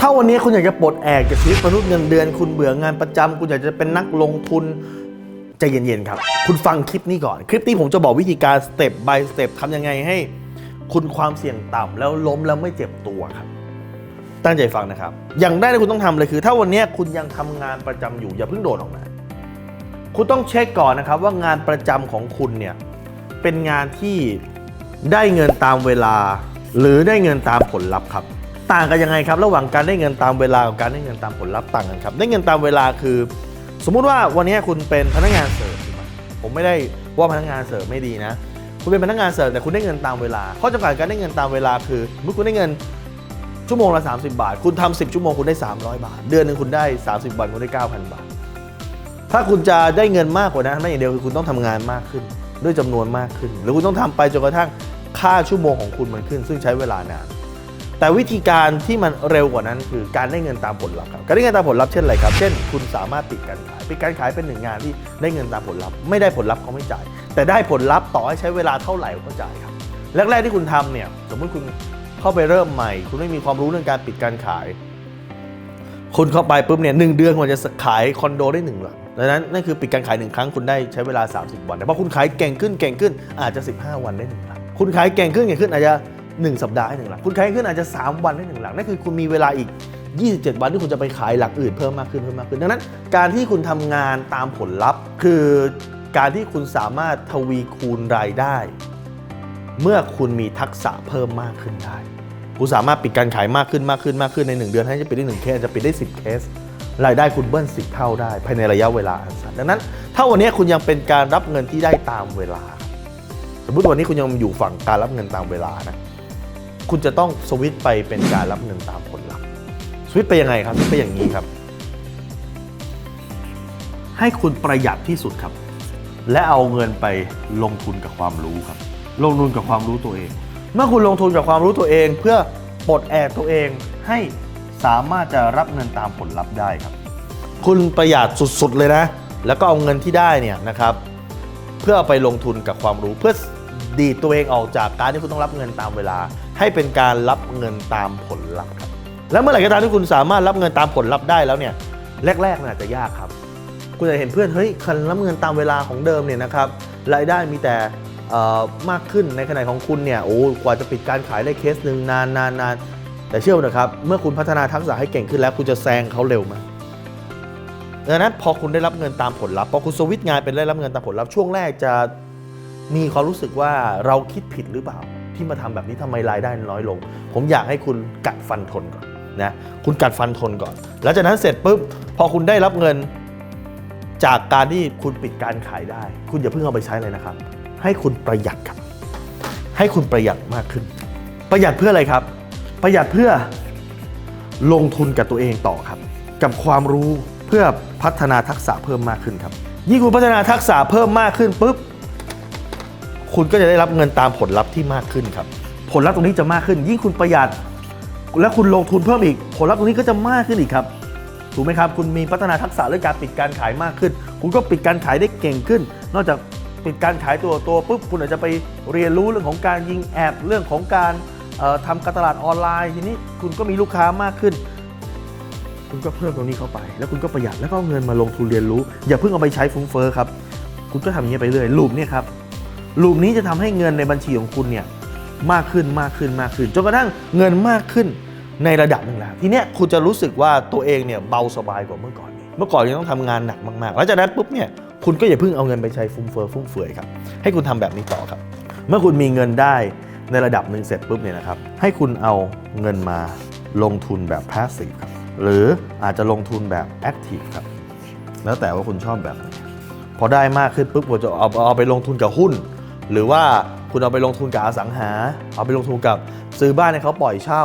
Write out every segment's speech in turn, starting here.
ถ้าวันนี้คุณอยากจะปลดแอกจากชีวิตมนุษย์เงินเดือน คุณเบื่องานประจำคุณอยากจะเป็นนักลงทุนใจเย็นๆครับ คุณฟังคลิปนี้ก่อน คลิปนี้ผมจะบอกวิธีการสเต็ป by สเต็ปทำยังไงให้ คุณความเสี่ยงต่ำแล้วล้มแล้วไม่เจ็บตัวครับ ตั้งใจฟังนะครับ อย่างแรกที่คุณต้องทำเลยคือ ถ้าวันนี้คุณยังทำงานประจำอยู่อย่าเพิ่งโดดออกมาคุณต้องเช็คก่อนนะครับว่างานประจำของคุณเนี่ยเป็นงานที่ได้เงินตามเวลา หรือได้เงินตามผลลัพธ์ครับ ต่างกันยังไงครับ ระหว่างการได้เงินตามเวลากับการได้เงินตามผลลัพธ์ต่างกันครับ ได้เงินตามเวลาคือ สมมุติว่าวันนี้คุณเป็นพนักงานเสิร์ฟผมไม่ได้ว่าพนักงานเสิร์ฟไม่ดีนะ คุณเป็นพนักงานเสิร์ฟแต่คุณได้เงินตามเวลาข้อจำกัดการได้เงินตามเวลาคือเมื่อคุณได้เงินชั่วโมงละ 30 บาท คุณทำ10 ชั่วโมงคุณได้ 300 บาท เดือนหนึ่งคุณได้ 30 วันคุณได้ 9,000 บาท ถ้าคุณจะได้เงินมากกว่านั้นไม่อย่างเดียวคือคุณต้องทำงานมากขึ้น ด้วยจำนวนมากขึ้น หรือคุณต้องทำไปจนกระทั่งค่าชั่วโมงของคุณมันขึ้น ซึ่งใช้เวลานาน แต่วิธีการที่มันเร็วกว่านั้นคือการได้เงินตามผลลัพธ์ครับการได้เงินตามผลลัพธ์เช่นอะไรครับ เช่น คุณสามารถปิดการขายปิดการขายเป็นหนึ่งงานที่ได้เงินตามผลลัพธ์ไม่ได้ผลลัพธ์เขาไม่จ่าย แต่ได้ผลลัพธ์ต่อให้ใช้เวลาเท่าไหร่เขาจ่ายครับแรกๆที่คุณทำเนี่ยสมมติคุณเข้าไปเริ่มใหม่ คุณไม่มีความรู้เรื่องการปิดการขาย คุณเข้าไปปุ๊บเนี่ยหนึ่งเดือนคุณจะขายคอนโดได้หนึ่งหลังดังนั้นนั่นคือปิดการขายหนึ่งครั้งคุณได้ใช้เวลา 30 วันแต่พอคุณขายเก่งขึ้นเก่งขึ้นอาจจะ 15 วันได้หนึ่งหลังคุณขายเก่งขึ้นเก่งขึ้นอาจจะ 1 สัปดาห์ได้หนึ่งหลัง คุณขายขึ้นอาจจะ 3 วันได้หนึ่งหลังนั่นคือคุณมีเวลาอีก 27 วันที่คุณจะไปขายหลังอื่นเพิ่มมากขึ้นเพิ่มมากขึ้นดังนั้น การที่คุณทำงานตามผลลัพธ์ คือการที่คุณสามารถทวีคูณรายได้ เมื่อคุณมีทักษะเพิ่มมากขึ้นได้คุณสามารถปิดการขายมากขึ้นมากขึ้นมากขึ้นใน 1 เดือนให้จะปิดได้1เคสจะปิดได้ 10 เคสรายได้คุณเบิ้ล10เท่าได้ ภายในระยะเวลาอันสั้นดังนั้น ถ้าวันนี้คุณยังเป็นการรับเงินที่ได้ตามเวลา สมมติวันนี้คุณยังอยู่ฝั่งการรับเงินตามเวลานะ คุณจะต้องสวิตไปเป็นการรับเงินตามผลลัพธ์สวิตไปยังไงครับสวิตไปอย่างนี้ครับ ให้คุณประหยัดที่สุดครับ และเอาเงินไปลงทุนกับความรู้ครับ ลงทุนกับความรู้ตัวเอง เมื่อคุณลงทุนกับความรู้ตัวเอง เพื่อปลดแอกตัวเองให้สามารถจะรับเงินตามผลลัพธ์ได้ครับ คุณประหยัดสุดๆเลยนะ แล้วก็เอาเงินที่ได้เนี่ยนะครับ เพื่อเอาไปลงทุนกับความรู้เพื่อ ดีดตัวเองออกจากการที่คุณต้องรับเงินตามเวลา ให้เป็นการรับเงินตามผลลัพธ์ครับแล้วเมื่อไหร่ก็ตามที่คุณสามารถรับเงินตามผลลัพธ์ได้แล้วเนี่ยแรกๆมันอาจจะยากครับ คุณจะเห็นเพื่อนเฮ้ยคันรับเงินตามเวลาของเดิมเนี่ยนะครับรายได้มีแต่มากขึ้นในขณะของคุณเนี่ยโอ้กว่าจะปิดการขายได้เคสหนึ่งนานนานนานแต่เชื่อผมนะครับ เมื่อคุณพัฒนาทักษะให้เก่งขึ้นแล้ว คุณจะแซงเขาเร็วมากดังนั้นพอคุณได้รับเงินตามผลลัพธ์พอคุณสวิตช์งานเป็นได้รับเงินตามผลลัพธ์ช่วงแรกจะ มีความรู้สึกว่าเราคิดผิดหรือเปล่า ที่มาทำแบบนี้ทำไมรายได้น้อยลง ผมอยากให้คุณกัดฟันทนก่อนนะคุณกัดฟันทนก่อน แล้วจากนั้นเสร็จปุ๊บพอคุณได้รับเงินจากการที่คุณปิดการขายได้ คุณอย่าเพิ่งเอาไปใช้เลยนะครับ ให้คุณประหยัดครับ ให้คุณประหยัดมากขึ้น ประหยัดเพื่ออะไรครับ ประหยัดเพื่อลงทุนกับตัวเองต่อครับ กับความรู้เพื่อพัฒนาทักษะเพิ่มมากขึ้นครับ ยิ่งคุณพัฒนาทักษะเพิ่มมากขึ้นปุ๊บ คุณก็จะได้รับเงินตามผลลัพธ์ที่มากขึ้นครับ ผลลัพธ์ตรงนี้จะมากขึ้น ยิ่งคุณประหยัด และคุณลงทุนเพิ่มอีก ผลลัพธ์ตรงนี้ก็จะมากขึ้นอีกครับถูกไหมครับ คุณมีพัฒนาทักษะเรื่องการปิดการขายมากขึ้น คุณก็ปิดการขายได้เก่งขึ้น นอกจากปิดการขายตัวตัวปุ๊บคุณอาจจะไปเรียนรู้เรื่องของการยิงแอดเรื่องของการเอ่อทำการตลาดออนไลน์ทีนี้คุณก็มีลูกค้ามากขึ้น คุณก็เพิ่มตรงนี้เข้าไป แล้วคุณก็ประหยัดแล้วก็เอาเงินมาลงทุนเรียนรู้ อย่าเพิ่งเอาไปใช้ฟุ้งเฟ้อครับ คุณก็ทำอย่างนี้ไปเรื่อยลูปเนี่ยครับ ลูปนี้จะทำให้เงินในบัญชีของคุณเนี่ยมากขึ้นมากขึ้นมากขึ้นจนกระทั่งเงินมากขึ้นในระดับหนึ่งแล้ว ทีเนี้ยคุณจะรู้สึกว่าตัวเองเนี่ยเบาสบายกว่าเมื่อก่อน เมื่อก่อนยังต้องทำงานหนักมากๆ แล้วจากนั้นปุ๊บเนี่ยคุณก็อย่าเพิ่งเอาเงินไปใช้ฟุ่มเฟือยฟุ่มเฟือยครับให้คุณทำแบบนี้ต่อครับ เมื่อคุณมีเงินได้ในระดับหนึ่งเสร็จปุ๊บเนี่ยนะครับให้คุณเอาเงินมาลงทุนแบบ passive ครับหรืออาจจะลงทุนแบบ active ครับแล้วแต่ว่าคุณชอบแบบไหนพอได้มากขึ้นปุ๊บคุณจะเอาเอาไปลงทุนกับหุ้น หรือว่าคุณเอาไปลงทุนกับอสังหา เอาไปลงทุนกับซื้อบ้านให้เขาปล่อยเช่า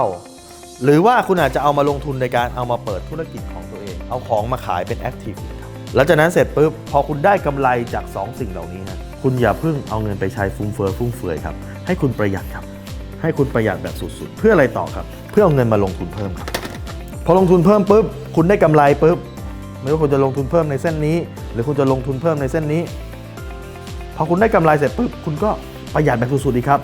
หรือว่าคุณอาจจะเอามาลงทุนในการเอามาเปิดธุรกิจของตัวเอง เอาของมาขายเป็นแอคทีฟครับแล้วจากนั้นเสร็จปุ๊บพอคุณได้กำไรจาก 2 สิ่งเหล่านี้นะคุณอย่าเพิ่งเอาเงินไปใช้ฟุ่มเฟือยฟุ่มเฟือยครับ ให้คุณประหยัดครับ ให้คุณประหยัดแบบสุดๆ เพื่ออะไรต่อครับ เพื่อเอาเงินมาลงทุนเพิ่มครับ พอลงทุนเพิ่มปุ๊บ คุณได้กำไรปุ๊บ ไม่ว่าคุณจะลงทุนเพิ่มในเส้นนี้ หรือคุณจะลงทุนเพิ่มในเส้นนี้ พอคุณได้กำไรเสร็จปุ๊บคุณก็ประหยัดแบบสุดๆดีครับ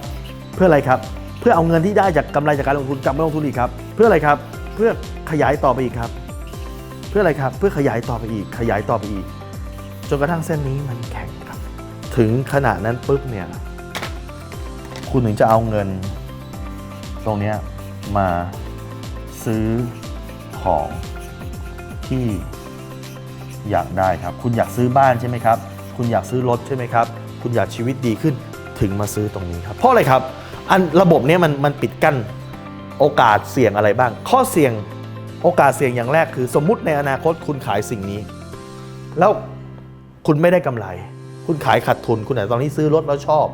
เพื่ออะไรครับ เพื่อเอาเงินที่ได้จากกำไรจากการลงทุนกลับมาลงทุนอีกครับ เพื่ออะไรครับ เพื่อขยายต่อไปอีกครับ เพื่ออะไรครับ เพื่อขยายต่อไปอีก ขยายต่อไปอีก จนกระทั่งเส้นนี้มันแข็งครับ ถึงขนาดนั้นปุ๊บเนี่ย คุณถึงจะเอาเงิน ตรงนี้มาซื้อของที่อยากได้ครับ คุณอยากซื้อบ้านใช่ไหมครับ คุณอยากซื้อรถใช่ไหมครับ คุณอยากชีวิตดีขึ้นถึงมาซื้อตรงนี้ครับเพราะอะไรครับ อันระบบเนี้ยมันมันปิดกั้นโอกาสเสี่ยงอะไรบ้าง ข้อเสี่ยงโอกาสเสี่ยงอย่างแรกคือ สมมุติในอนาคตคุณขายสิ่งนี้ แล้วคุณไม่ได้กำไร คุณขายขาดทุน คุณอาจจะตอนนี้ซื้อรถแล้วชอบ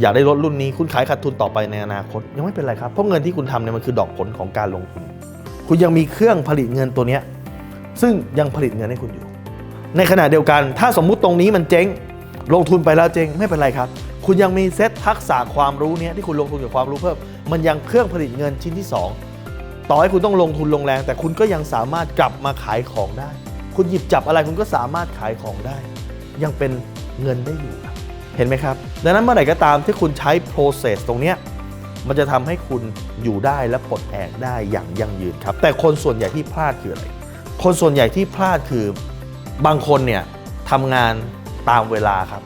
อยากได้รถรุ่นนี้คุณขายขาดทุนต่อไปในอนาคต ยังไม่เป็นไรครับเพราะเงินที่คุณทำเนี่ยมันคือดอกผลของการลงทุน คุณยังมีเครื่องผลิตเงินตัวเนี้ยซึ่งยังผลิตเงินให้คุณอยู่ ในขณะเดียวกัน ถ้าสมมุติตรงนี้มันเจ๊ง ลงทุนไปแล้วเจงไม่เป็นไรครับ คุณยังมีเซตทักษะความรู้เนี้ยที่คุณลงทุนกับความรู้เพิ่ม มันยังเครื่องผลิตเงินชิ้นที่สองต่อให้คุณต้องลงทุนลงแรง แต่คุณก็ยังสามารถกลับมาขายของได้ คุณหยิบจับอะไรคุณก็สามารถขายของได้ ยังเป็นเงินได้อยู่ครับเห็นไหมครับ ดังนั้นเมื่อไหร่ก็ตามที่คุณใช้ process ตรงเนี้ยมันจะทำให้คุณอยู่ได้และปลดแอกได้อย่างยั่งยืนครับ แต่คนส่วนใหญ่ที่พลาดคืออะไร คนส่วนใหญ่ที่พลาดคือบางคนเนี่ยทำงาน ตามเวลาครับ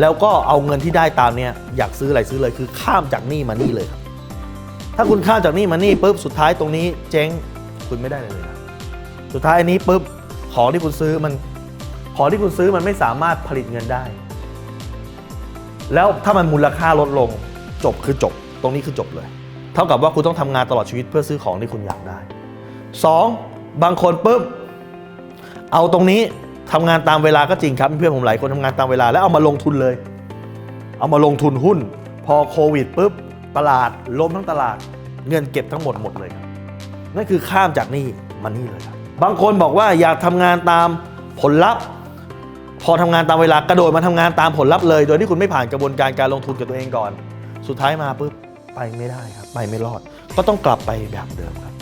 แล้วก็เอาเงินที่ได้ตามเนี่ยอยากซื้ออะไรซื้อเลยคือข้ามจากนี่มานี่เลยครับ ถ้าคุณข้ามจากนี่มานี่ปุ๊บสุดท้ายตรงนี้ เจ๊งคุณไม่ได้เลยนะสุดท้ายอันนี้ปุ๊บของที่คุณซื้อมันของที่คุณซื้อมันไม่สามารถผลิตเงินได้ แล้วถ้ามันมูลค่าลดลงจบคือจบ ตรงนี้คือจบเลย เท่ากับว่าคุณต้องทำงานตลอดชีวิตเพื่อซื้อของที่คุณอยากได้สองบางคนปุ๊บเอาตรงนี้ ทำงานตามเวลาก็จริงครับ เพื่อนผมหลายคนทำงานตามเวลาแล้วเอามาลงทุนเลย เอามาลงทุนหุ้น พอโควิดปุ๊บตลาดล้มทั้งตลาด เงินเก็บทั้งหมดหมดเลยครับนั่นคือข้ามจากนี่มานี่เลยครับบางคนบอกว่าอยากทำงานตามผลลัพธ์ พอทำงานตามเวลากระโดดมาทำงานตามผลลัพธ์เลย โดยที่คุณไม่ผ่านกระบวนการการลงทุนกับตัวเองก่อน สุดท้ายมาปุ๊บไปไม่ได้ครับไปไม่รอด ก็ต้องกลับไปแบบเดิมครับ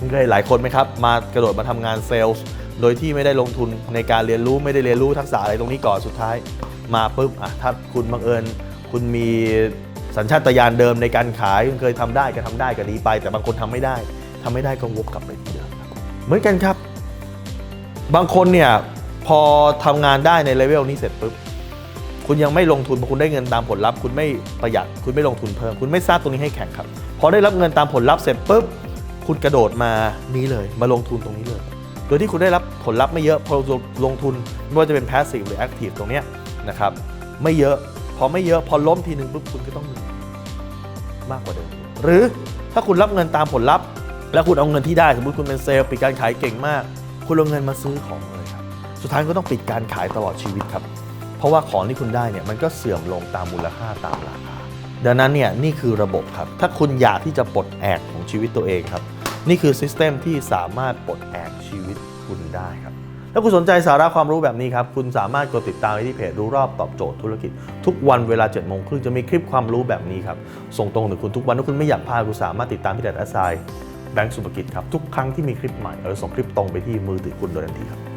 มีเคยหลายคนไหมครับ มากระโดดมาทำงานเซลล์ โดยที่ไม่ได้ลงทุนในการเรียนรู้ไม่ได้เรียนรู้ทักษะอะไรตรงนี้ก่อนสุดท้าย มาปุ๊บอะถ้าคุณบังเอิญ คุณมีสัญชาตญาณเดิมในการขายคุณเคยทำได้ก็ทำได้ก็ดีไป แต่บางคนทำไม่ได้ทำไม่ได้ก็วกกลับไปที่เดิมเหมือนกันครับ บางคนเนี่ยพอทำงานได้ในเลเวลนี้เสร็จปุ๊บคุณยังไม่ลงทุนเพราะคุณได้เงินตามผลลัพธ์คุณไม่ประหยัดคุณไม่ลงทุนเพิ่ม คุณไม่สร้างตรงนี้ให้แข็งครับพอได้รับเงินตามผลลัพธ์เสร็จปุ๊บคุณกระโดดมานี้เลย มาลงทุนตรงนี้เลย โดยที่คุณได้รับผลลัพธ์ไม่เยอะพอลงทุนไม่ว่าจะเป็น passive หรือ active ตรงนี้นะครับไม่เยอะพอไม่เยอะพอล้มทีหนึ่งปุ๊บคุณก็ต้องหนื่อยมากกว่าเดิมหรือถ้าคุณรับเงินตามผลลัพธ์ แล้วคุณเอาเงินที่ได้สมมติคุณเป็นเซลล์ปิดการขายเก่งมาก คุณเอาเงินมาซื้อของเลยครับสุดท้ายก็ต้องปิดการขายตลอดชีวิตครับ เพราะว่าของที่คุณได้เนี่ยมันก็เสื่อมลงตามมูลค่าตามราคาดังนั้นเนี่ยนี่คือระบบครับ ถ้าคุณอยากที่จะปลดแอกของชีวิตตัวเองครับ นี่คือซิสเต็มที่สามารถปลดแอกชีวิตคุณได้ครับ ถ้าคุณสนใจสาระความรู้แบบนี้ครับ คุณสามารถกดติดตามที่เพจรู้รอบตอบโจทย์ธุรกิจ ทุกวันเวลา7จ็ดโมงครึ่งจะมีคลิปความรู้แบบนี้ครับ ส่งตรงถึงคุณทุกวันถ้าคุณไม่อยากพลาดคุณสามารถติดตามที่แดดแอสไซแบงก์สุภกิจครับทุกครั้งที่มีคลิปใหม่เราจะส่งคลิปตรงไปที่มือถือคุณโดยทันทีครับ